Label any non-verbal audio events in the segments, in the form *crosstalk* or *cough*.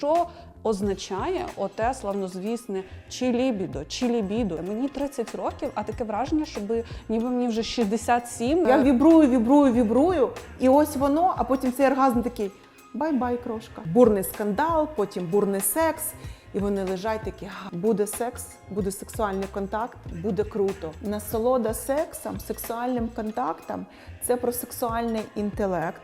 що означає оте славнозвісне чи лібідо, чи лібідо. Мені 30 років, а таке враження, щоб ніби мені вже 67. Я вібрую, вібрую, вібрую, і ось воно, а потім цей оргазм такий бай-бай, крошка. Бурний скандал, потім бурний секс. І вони лежать такі, буде секс, буде сексуальний контакт, буде круто. Насолода сексом, сексуальним контактом це про сексуальний інтелект.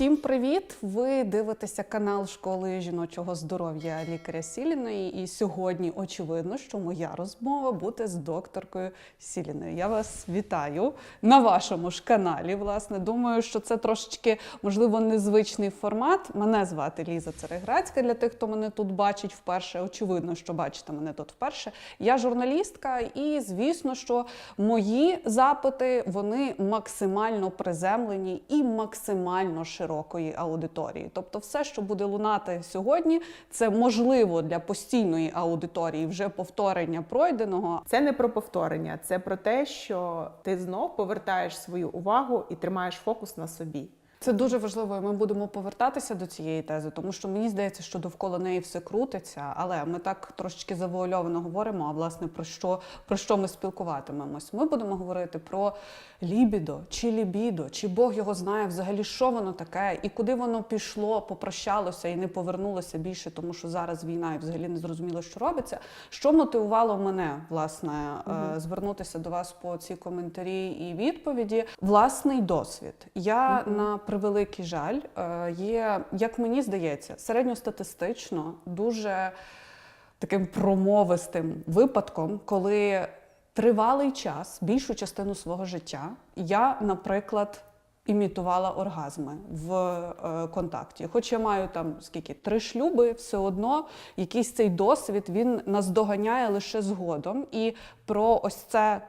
Всім привіт! Ви дивитеся канал школи жіночого здоров'я лікаря Сіліної. І сьогодні очевидно, що моя розмова буде з докторкою Сіліною. Я вас вітаю на вашому ж каналі. Власне, думаю, що це трошечки можливо незвичний формат. Мене звати Ліза Цереграцька. Для тих, хто мене тут бачить вперше. Очевидно, що бачите мене тут вперше. Я журналістка, і звісно, що мої запити вони максимально приземлені і максимально широкої аудиторії. Тобто, все, що буде лунати сьогодні, це можливо для постійної аудиторії вже повторення пройденого. Це не про повторення, це про те, що ти знов повертаєш свою увагу і тримаєш фокус на собі. Це дуже важливо. і Ми будемо повертатися до цієї тези, тому що мені здається, що довкола неї все крутиться. Але ми так трошечки завуальовано говоримо. А власне про що про що ми спілкуватимемось? Ми будемо говорити про лібідо чи лібідо, чи Бог його знає взагалі, що воно таке, і куди воно пішло, попрощалося і не повернулося більше, тому що зараз війна і взагалі не зрозуміло, що робиться. Що мотивувало мене власне е, звернутися до вас по ці коментарі і відповіді? Власний досвід. Я на превеликий жаль е, є, як мені здається, середньостатистично дуже таким промовистим випадком, коли тривалий час, більшу частину свого життя, я, наприклад, імітувала оргазми в е, контакті. Хоч я маю там скільки три шлюби, все одно якийсь цей досвід він наздоганяє лише згодом. І про ось це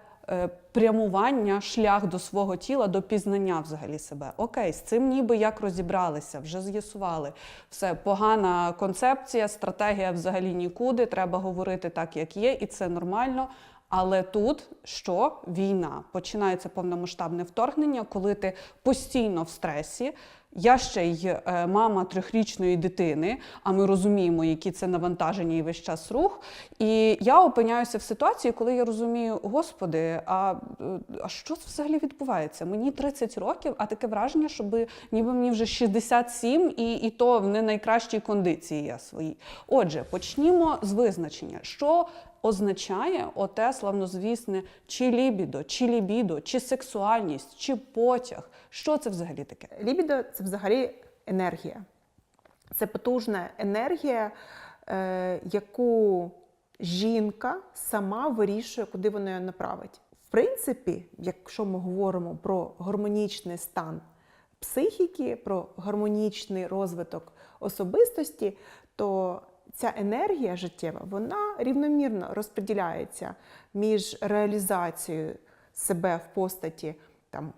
прямування, шлях до свого тіла, до пізнання взагалі себе. Окей, з цим ніби як розібралися, вже з'ясували. Все погана концепція, стратегія взагалі нікуди. Треба говорити так, як є, і це нормально. Але тут що війна починається повномасштабне вторгнення, коли ти постійно в стресі. Я ще й е, мама трьохрічної дитини, а ми розуміємо, які це навантаження і весь час рух. І я опиняюся в ситуації, коли я розумію, господи, а, е, а що це взагалі відбувається? Мені 30 років, а таке враження, щоб ніби мені вже 67, і, і то в не найкращій кондиції я своїй. Отже, почнімо з визначення, що означає оте славнозвісне чи лібідо, чи лібідо, чи сексуальність, чи потяг. Що це взагалі таке? Лібідо це взагалі енергія. Це потужна енергія, е, яку жінка сама вирішує, куди вона її направить. В принципі, якщо ми говоримо про гармонічний стан психіки, про гармонічний розвиток особистості, то ця енергія життєва вона рівномірно розподіляється між реалізацією себе в постаті там,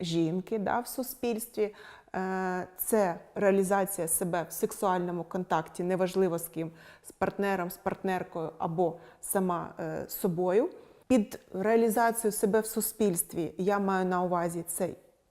жінки да, в суспільстві. Е, Це реалізація себе в сексуальному контакті, неважливо з ким, з партнером, з партнеркою або сама е, собою. Під реалізацію себе в суспільстві я маю на увазі це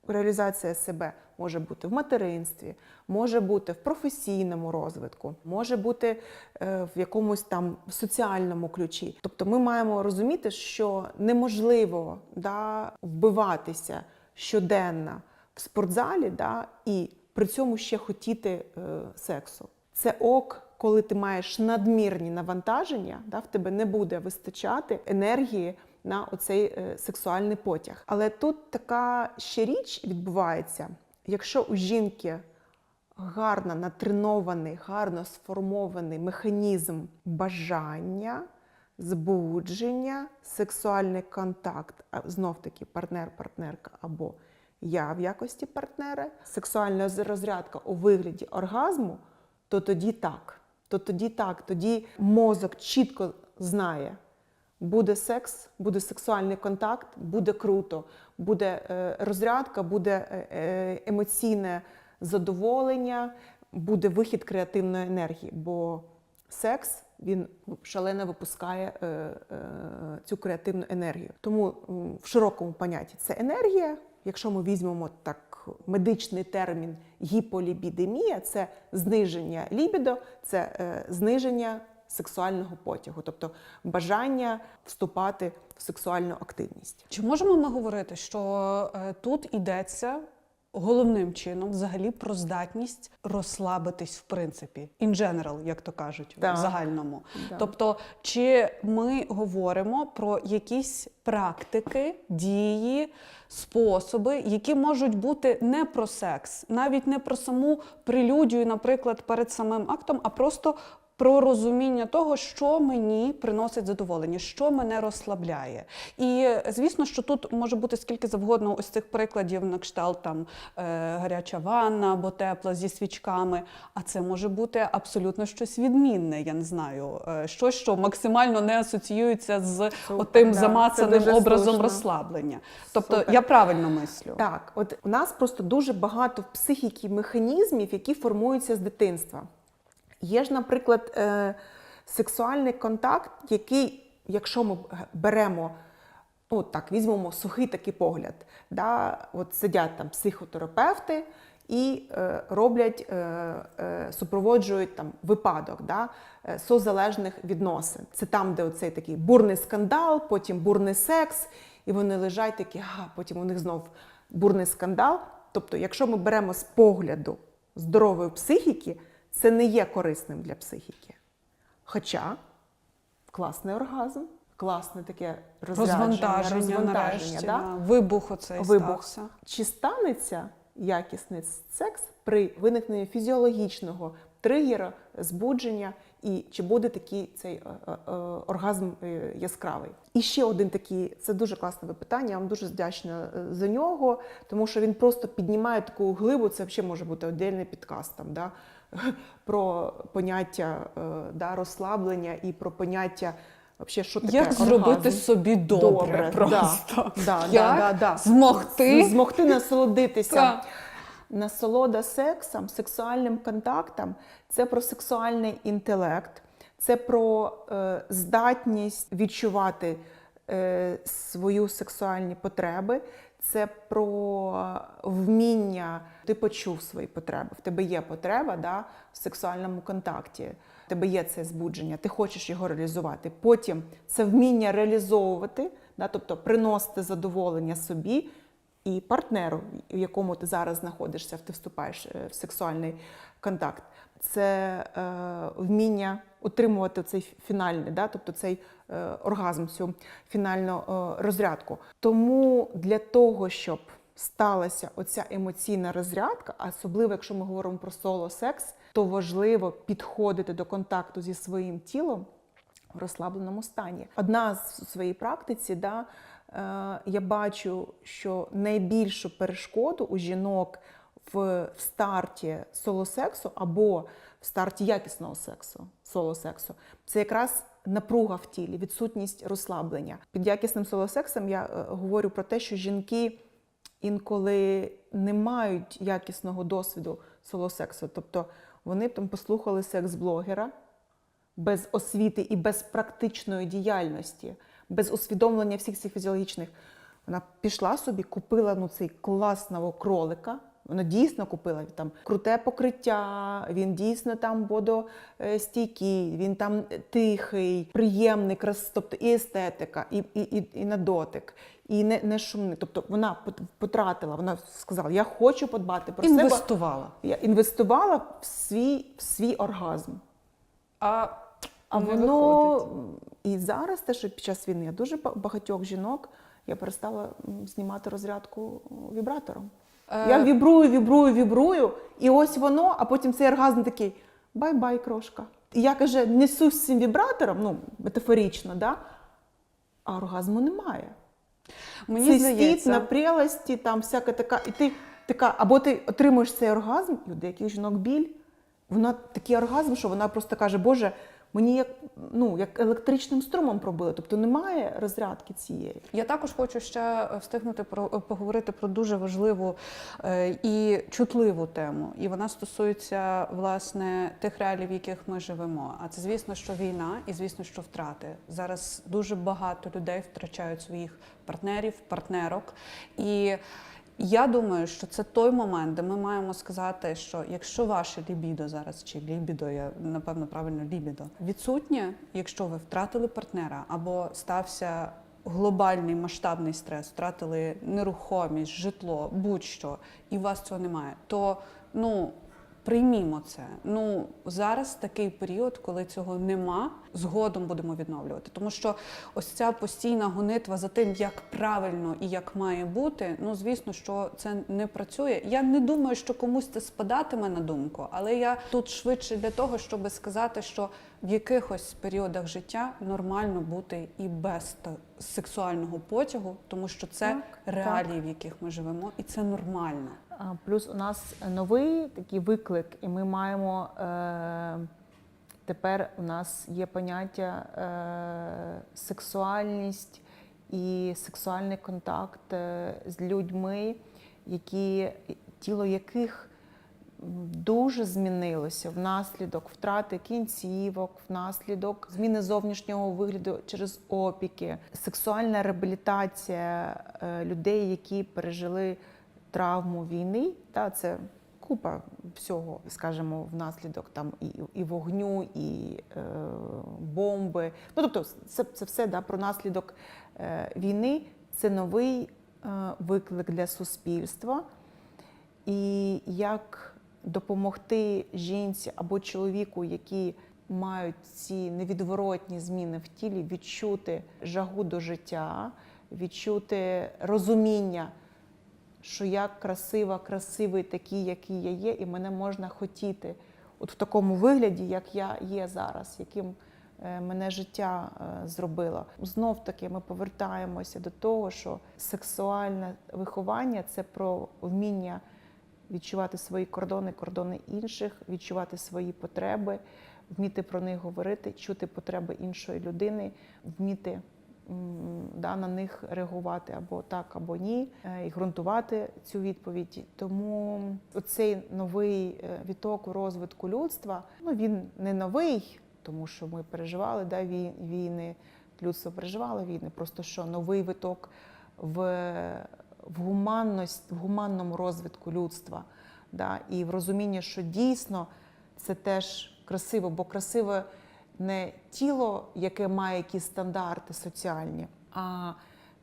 реалізація себе може бути в материнстві, може бути в професійному розвитку, може бути е, в якомусь там соціальному ключі. Тобто ми маємо розуміти, що неможливо да, вбиватися щоденно в спортзалі да, і при цьому ще хотіти е, сексу. Це ок, коли ти маєш надмірні навантаження, да, в тебе не буде вистачати енергії на оцей е, сексуальний потяг. Але тут така ще річ відбувається, якщо у жінки гарно натренований, гарно сформований механізм бажання, збудження, сексуальний контакт, а знов таки партнер-партнерка або я в якості партнера, сексуальна розрядка у вигляді оргазму, то тоді так. То тоді так, тоді мозок чітко знає, буде секс, буде сексуальний контакт, буде круто, буде е, розрядка, буде е, е, емоційне задоволення, буде вихід креативної енергії. Бо секс він шалено випускає цю креативну енергію. Тому в широкому понятті це енергія. Якщо ми візьмемо так медичний термін гіполібідемія, це зниження лібідо, це зниження сексуального потягу, тобто бажання вступати в сексуальну активність. Чи можемо ми говорити, що е, тут йдеться головним чином взагалі про здатність розслабитись в принципі, in general, як то кажуть, Так. в загальному? Да. Тобто, чи ми говоримо про якісь практики, дії, способи, які можуть бути не про секс, навіть не про саму прелюдію, наприклад, перед самим актом, а просто про розуміння того, що мені приносить задоволення, що мене розслабляє. І звісно, що тут може бути скільки завгодно ось цих прикладів на кшталт там е, гаряча ванна або тепла зі свічками. А це може бути абсолютно щось відмінне. Я не знаю, е, щось, що максимально не асоціюється з Супер, отим да, замацаним образом слушно. розслаблення. Тобто Супер. я правильно мислю. Так, от у нас просто дуже багато в психіки механізмів, які формуються з дитинства. Є ж, наприклад, е, сексуальний контакт, який, якщо ми беремо, ну так, візьмемо сухий такий погляд, да, от сидять там психотерапевти і е, роблять, е, е, супроводжують там випадок да, е, созалежних відносин. Це там, де оцей такий бурний скандал, потім бурний секс, і вони лежать такі, ага, потім у них знов бурний скандал. Тобто, якщо ми беремо з погляду здорової психіки, це не є корисним для психіки. Хоча класний оргазм, класне таке Розвантаження, розвантаження, да? вибух оцей Вибух. стався. Чи станеться якісний секс при виникненні фізіологічного тригера, збудження, і чи буде такий цей е, е, е, оргазм яскравий? І ще один такий, це дуже класне питання. Я вам дуже вдячна за нього, тому що він просто піднімає таку глибу. Це взагалі може бути окремий підкаст там, да? *laughs* про поняття е, да, розслаблення і про поняття. Вообще, що таке Як оргазм? зробити собі добре, просто. Да, да, Як да, да. змогти? Змогти насолодитися. Насолода сексом, сексуальним контактом це про сексуальний інтелект, це про е, здатність відчувати е, свої сексуальні потреби, це про вміння. Ти почув свої потреби. В тебе є потреба да, в сексуальному контакті. В тебе є це збудження, ти хочеш його реалізувати. Потім це вміння реалізовувати, да, тобто приносити задоволення собі і партнеру, в якому ти зараз знаходишся, ти вступаєш е, в сексуальний контакт. Це е, вміння утримувати цей фінальний, да, тобто цей е, оргазм, цю фінальну е, розрядку. Тому для того, щоб сталася оця емоційна розрядка, особливо якщо ми говоримо про соло-секс, то важливо підходити до контакту зі своїм тілом в розслабленому стані. Одна з своїй практиці, да, я бачу, що найбільшу перешкоду у жінок в, старті солосексу або в старті якісного сексу, солосексу, це якраз напруга в тілі, відсутність розслаблення. Під якісним солосексом я е, говорю про те, що жінки інколи не мають якісного досвіду солосексу. Тобто вони там послухали секс-блогера без освіти і без практичної діяльності, без усвідомлення всіх цих фізіологічних. Вона пішла собі, купила ну, цей класного кролика. Вона дійсно купила там круте покриття, він дійсно там водостійкий, він там тихий, приємний, крас, тобто і естетика, і, і, і, і на дотик, і не, не шумний. Тобто вона потратила, вона сказала: Я хочу подбати про себе. Інвестувала. Я інвестувала в свій, в свій оргазм. А, А воно виходить. і зараз, те, що під час війни я дуже багатьох жінок я перестала знімати розрядку вібратором. Е, Я вібрую, вібрую, вібрую, і ось воно, а потім цей оргазм такий бай-бай, крошка. І я каже, несусь з цим вібратором, ну, метафорично, да? а оргазму немає. Мені Цистит, здається, там всяка така. І ти така, або ти отримуєш цей оргазм, і у деяких жінок біль. Вона такий оргазм, що вона просто каже, Боже, мені як, ну, як електричним струмом пробили. Тобто немає розрядки цієї. Я також хочу ще е, встигнути про е, поговорити про дуже важливу е, і чутливу тему. І вона стосується власне тих реалій, в яких ми живемо. А це звісно, що війна, і звісно, що втрати. Зараз дуже багато людей втрачають своїх партнерів, партнерок. І я думаю, що це той момент, де ми маємо сказати, що якщо ваше лібідо зараз чи лібідо, я напевно правильно лібідо відсутнє, якщо ви втратили партнера або стався глобальний масштабний стрес, втратили нерухомість, житло, будь-що, і у вас цього немає, то ну. Приймімо це. Ну зараз такий період, коли цього нема, згодом будемо відновлювати. Тому що ось ця постійна гонитва за тим, як правильно і як має бути. Ну звісно, що це не працює. Я не думаю, що комусь це спадатиме на думку, але я тут швидше для того, щоб сказати, що в якихось періодах життя нормально бути і без сексуального потягу, тому що це Так, реалії, в яких ми живемо, і це нормально. Плюс у нас новий такий виклик, і ми маємо е, тепер у нас є поняття е, сексуальність і сексуальний контакт е, з людьми, які тіло яких дуже змінилося внаслідок втрати кінцівок, внаслідок зміни зовнішнього вигляду через опіки, сексуальна реабілітація людей, які пережили травму війни. Та це купа всього, скажімо, внаслідок там і, і вогню, і е, бомби. Ну тобто, це, це все да, про наслідок е, війни. Це новий е, виклик для суспільства. І як допомогти жінці або чоловіку, які мають ці невідворотні зміни в тілі, відчути жагу до життя, відчути розуміння, що я красива, красивий такий, який я є, і мене можна хотіти от в такому вигляді, як я є зараз, яким е, мене життя е, зробило. Знов таки ми повертаємося до того, що сексуальне виховання це про вміння відчувати свої кордони, кордони інших, відчувати свої потреби, вміти про них говорити, чути потреби іншої людини, вміти да, на них реагувати або так, або ні, е, і ґрунтувати цю відповідь. Тому оцей новий е, віток у розвитку людства, ну він не новий, тому що ми переживали да, війни, людство переживало війни, просто що новий виток в, в гуманність, в гуманному розвитку людства. Да, і в розумінні, що дійсно це теж красиво, бо красиве не тіло, яке має якісь стандарти соціальні, а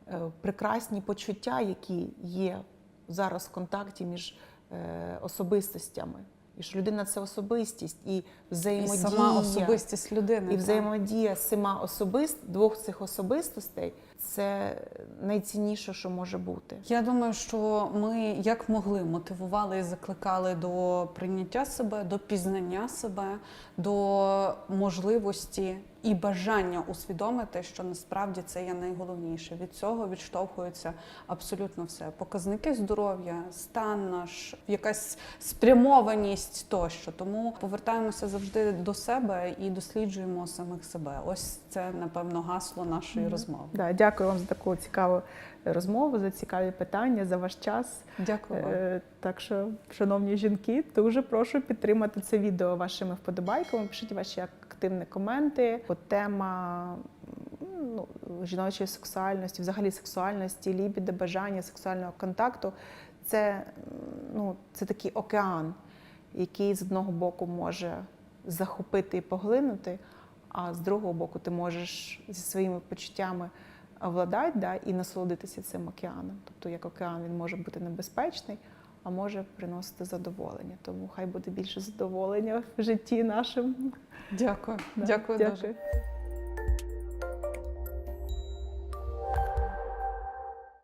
е, прекрасні почуття, які є зараз в контакті між е, особистостями. І що людина це особистість, і І взаємодія. сама особистість людини. І взаємодія сама особист, двох цих особистостей це найцінніше, що може бути. Я думаю, що ми як могли мотивували і закликали до прийняття себе, до пізнання себе, до можливості і бажання усвідомити, що насправді це є найголовніше. Від цього відштовхується абсолютно все. Показники здоров'я, стан наш, якась спрямованість тощо. Тому повертаємося завжди до себе і досліджуємо самих себе. Ось це напевно гасло нашої розмови. Да, дякую вам за таку цікаву розмову, за цікаві питання, за ваш час. Дякую вам. Е, Так що, шановні жінки, дуже прошу підтримати це відео вашими вподобайками. Пишіть ваші активні коменти. От тема ну, жіночої сексуальності, взагалі сексуальності, лібіди, бажання сексуального контакту. Це, ну, це такий океан, який з одного боку може захопити і поглинути, а з другого боку ти можеш зі своїми почуттями владати да, і насолодитися цим океаном. Тобто, як океан він може бути небезпечний, а може приносити задоволення. Тому хай буде більше задоволення в житті нашим. Дякую. Да, Дякую дуже. дякую.